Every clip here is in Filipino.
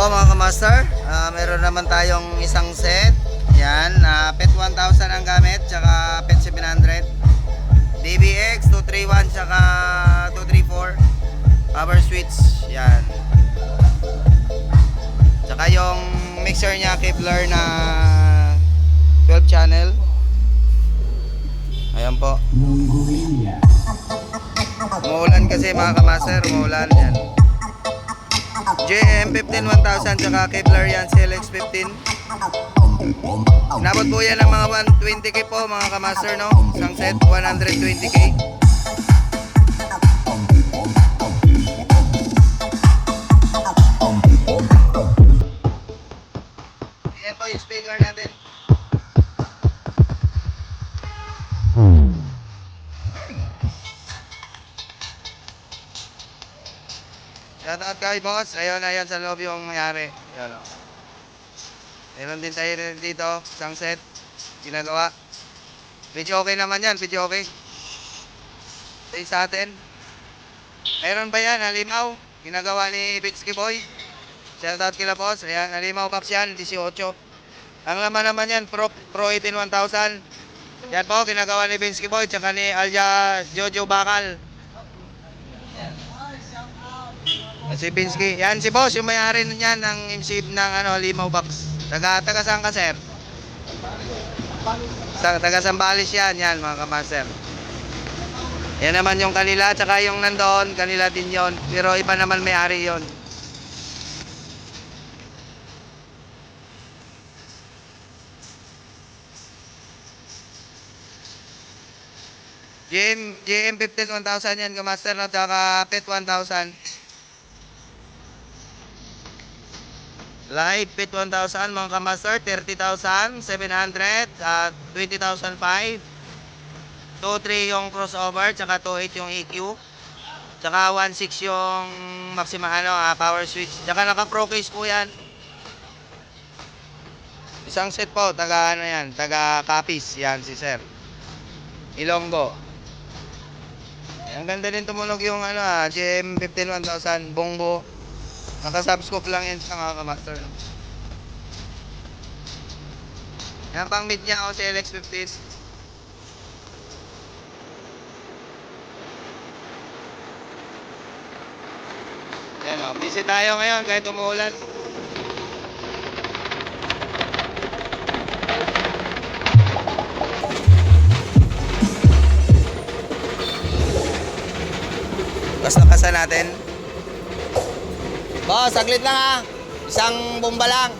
po mga kamaster, Ah, meron naman tayong isang set. Yan, na PET 1000 ang gamit, tsaka PET 700. DBX 231 tsaka 234. Power switch, yan. Tsaka yung mixer niya Kevlar na 12 channel. Ayan po. Umuulan kasi mga kamaster, umuulan yan. JM15 1000 tsaka Kevlar yan CLX 15 Inabot po yan ng mga 120k po mga kamaster no? Isang set 120k Shout out kay boss. Ayun, ayun sa loob yung nangyari. Ayun, oh. Meron din tayo dito, isang set. Ginagawa. Video okay naman yan, video okay. Stay sa atin. Meron ba yan, halimaw? Ginagawa ni Bitsky Boy. Shout out kila boss. Ayan, halimaw caps yan, 18. Ang laman naman yan, Pro, Pro 18 1000. Yan po, ginagawa ni Bitsky Boy, tsaka ni Alja Jojo Bakal. Si Pinsky. Yan si boss, yung may-ari niyan ng MC ng ano, Limaw Box. Taga, taga saan ka, sir? Sa, taga Sambales yan, yan mga kamaster. Yan naman yung kanila, tsaka yung nandoon, kanila din yon Pero iba naman may-ari yon GM, GM 15 1000 yan, kamaster, no? Tsaka PET 1000. Live pit 1,000 mga kamaster, 30,700 at 20,005. 2.3 yung crossover, tsaka 2.8 yung EQ. Tsaka 1.6 yung maximum ano, ah, power switch. Tsaka naka pro case po yan. Isang set po, taga ano yan, taga copies yan si sir. Ilonggo. Ang ganda din tumunog yung ano ah, GM15 1000 bongbo. Naka-subscope lang yan sa mga kamaster. Yan pang mid niya ako sa LX15. Yan o, busy tayo ngayon kahit umuulan. Kasa natin. Boss, saglit lang ha. Isang bomba lang.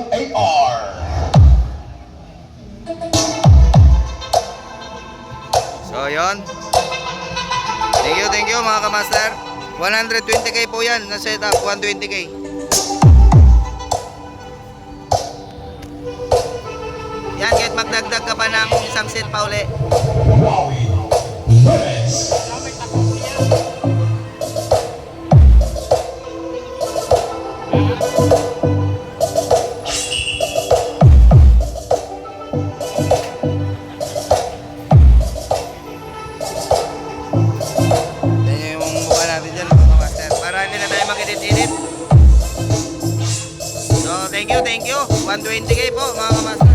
W-A-R. So, yon. Thank you, thank you mga kamaster. 120k po yan na setup, 120k. Yan, kahit magdagdag ka pa ng isang set pa uli. Wowie. Thank you. 120k po mga kamaster.